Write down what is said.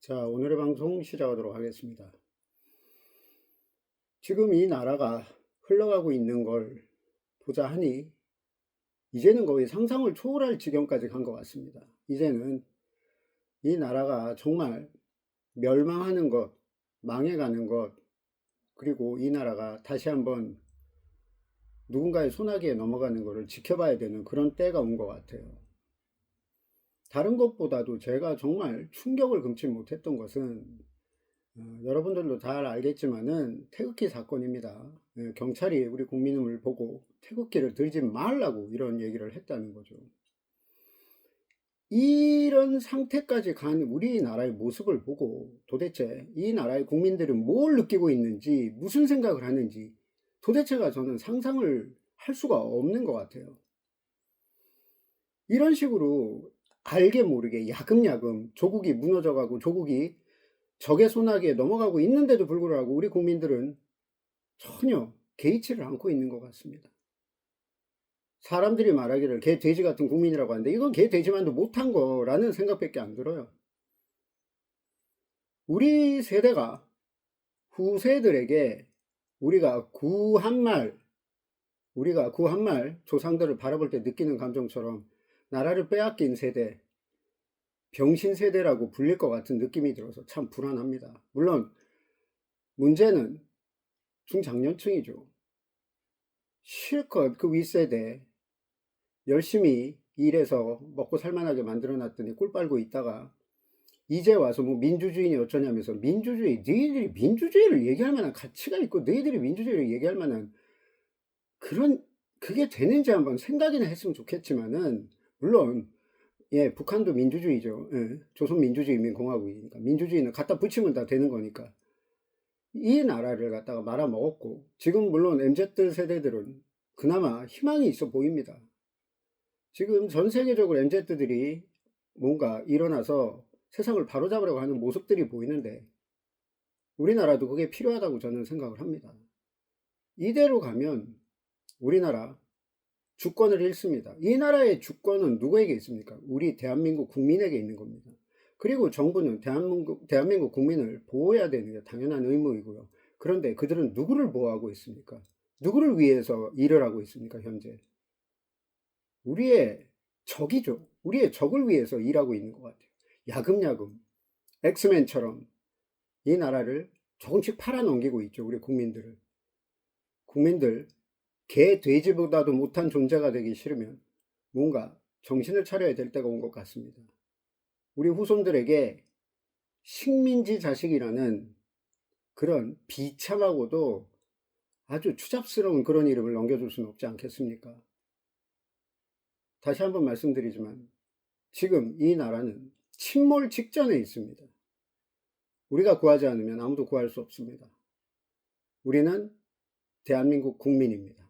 자, 오늘의 방송 시작하도록 하겠습니다. 지금 이 나라가 흘러가고 있는 걸 보자 하니, 이제는 거의 상상을 초월할 지경까지 간 것 같습니다. 이제는 이 나라가 정말 멸망하는 것, 망해가는 것, 그리고 이 나라가 다시 한번 누군가의 소나기에 넘어가는 것을 지켜봐야 되는 그런 때가 온 것 같아요. 다른 것보다도 제가 정말 충격을 금치 못했던 것은 어, 여러분들도 잘 알겠지만은 태극기 사건입니다. 예, 경찰이 우리 국민을 보고 태극기를 들지 말라고 이런 얘기를 했다는 거죠. 이런 상태까지 간 우리나라의 모습을 보고 도대체 이 나라의 국민들은 뭘 느끼고 있는지 무슨 생각을 하는지 도대체가 저는 상상을 할 수가 없는 것 같아요. 이런 식으로 알게 모르게 야금야금 조국이 무너져가고 조국이 적의 소나기에 넘어가고 있는데도 불구하고 우리 국민들은 전혀 개의치를 않고 있는 것 같습니다. 사람들이 말하기를 개 돼지 같은 국민이라고 하는데 이건 개 돼지만도 못한 거라는 생각밖에 안 들어요. 우리 세대가 후세들에게 우리가 구한 말, 우리가 구한 말 조상들을 바라볼 때 느끼는 감정처럼 나라를 빼앗긴 세대, 병신 세대라고 불릴 것 같은 느낌이 들어서 참 불안합니다. 물론 문제는 중장년층이죠. 실컷 그 윗세대 열심히 일해서 먹고 살만하게 만들어 놨더니 꿀 빨고 있다가 이제 와서 뭐 민주주의니 어쩌냐면서 민주주의 너희들이 민주주의를 얘기할 만한 가치가 있고 너희들이 민주주의를 얘기할 만한 그런 그게 되는지 한번 생각이나 했으면 좋겠지만은 물론 예 북한도 민주주의죠. 예, 조선민주주의인민공화국이니까. 민주주의는 갖다 붙이면 다 되는 거니까. 이 나라를 갖다가 말아 먹었고 지금 물론 MZ 세대들은 그나마 희망이 있어 보입니다. 지금 전 세계적으로 MZ들이 뭔가 일어나서 세상을 바로잡으려고 하는 모습들이 보이는데 우리나라도 그게 필요하다고 저는 생각을 합니다. 이대로 가면 우리나라 주권을 잃습니다. 이 나라의 주권은 누구에게 있습니까? 우리 대한민국 국민에게 있는 겁니다. 그리고 정부는 대한민국, 대한민국 국민을 보호해야 되는 게 당연한 의무이고요. 그런데 그들은 누구를 보호하고 있습니까? 누구를 위해서 일을 하고 있습니까, 현재? 우리의 적이죠. 우리의 적을 위해서 일하고 있는 것 같아요. 야금야금 엑스맨처럼 이 나라를 조금씩 팔아넘기고 있죠. 우리 국민들을. 국민들 개 돼지보다도 못한 존재가 되기 싫으면 뭔가 정신을 차려야 될 때가 온 것 같습니다. 우리 후손들에게 식민지 자식이라는 그런 비참하고도 아주 추잡스러운 그런 이름을 넘겨줄 수는 없지 않겠습니까? 다시 한번 말씀드리지만 지금 이 나라는 침몰 직전에 있습니다. 우리가 구하지 않으면 아무도 구할 수 없습니다. 우리는 대한민국 국민입니다.